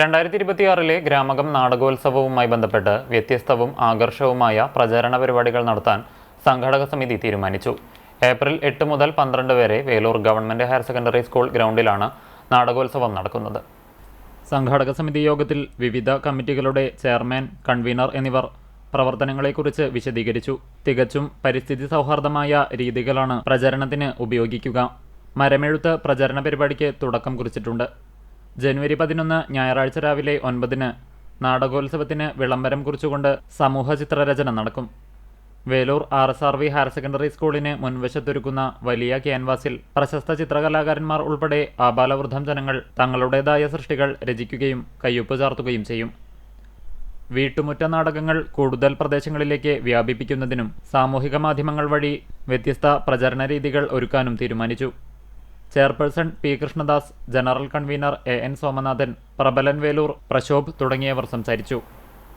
രണ്ടായിരത്തി ഇരുപത്തിയാറിലെ ഗ്രാമകം നാടകോത്സവവുമായി ബന്ധപ്പെട്ട് വ്യത്യസ്തവും ആകർഷവുമായ പ്രചാരണ പരിപാടികൾ നടത്താൻ സംഘാടക സമിതി തീരുമാനിച്ചു. ഏപ്രിൽ എട്ട് മുതൽ പന്ത്രണ്ട് വരെ Velur government higher secondary school ഗ്രൗണ്ടിലാണ് നാടകോത്സവം നടക്കുന്നത്. സംഘാടക സമിതി യോഗത്തിൽ വിവിധ കമ്മിറ്റികളുടെ ചെയർമാൻ കൺവീനർ എന്നിവർ പ്രവർത്തനങ്ങളെക്കുറിച്ച് വിശദീകരിച്ചു. തികച്ചും പരിസ്ഥിതി സൗഹാർദ്ദമായ രീതികളാണ് പ്രചരണത്തിന് ഉപയോഗിക്കുക. മരമെഴുത്ത് പ്രചരണ പരിപാടിക്ക് തുടക്കം കുറിച്ചിട്ടുണ്ട്. ജനുവരി പതിനൊന്ന് ഞായറാഴ്ച രാവിലെ ഒൻപതിന് നാടകോത്സവത്തിന് വിളംബരം കുറിച്ചുകൊണ്ട് സമൂഹ ചിത്രരചന നടക്കും. Velur R S R V higher secondary സ്കൂളിന് മുൻവശത്തൊരുക്കുന്ന വലിയ ക്യാൻവാസിൽ പ്രശസ്ത ചിത്രകലാകാരന്മാർ ഉൾപ്പെടെ ആബാലവൃദ്ധം ജനങ്ങൾ തങ്ങളുടേതായ സൃഷ്ടികൾ രചിക്കുകയും കയ്യൊപ്പ് ചാർത്തുകയും ചെയ്യും. വീട്ടുമുറ്റ നാടകങ്ങൾ കൂടുതൽ പ്രദേശങ്ങളിലേക്ക് വ്യാപിപ്പിക്കുന്നതിനും സാമൂഹിക മാധ്യമങ്ങൾ വഴി വ്യത്യസ്ത പ്രചരണ രീതികൾ ഒരുക്കാനും തീരുമാനിച്ചു. Chairperson P Krishnadas general convener A N Somanathan Prabalan Velur Prashobh തുടങ്ങിയവർ സംസാരിച്ചു.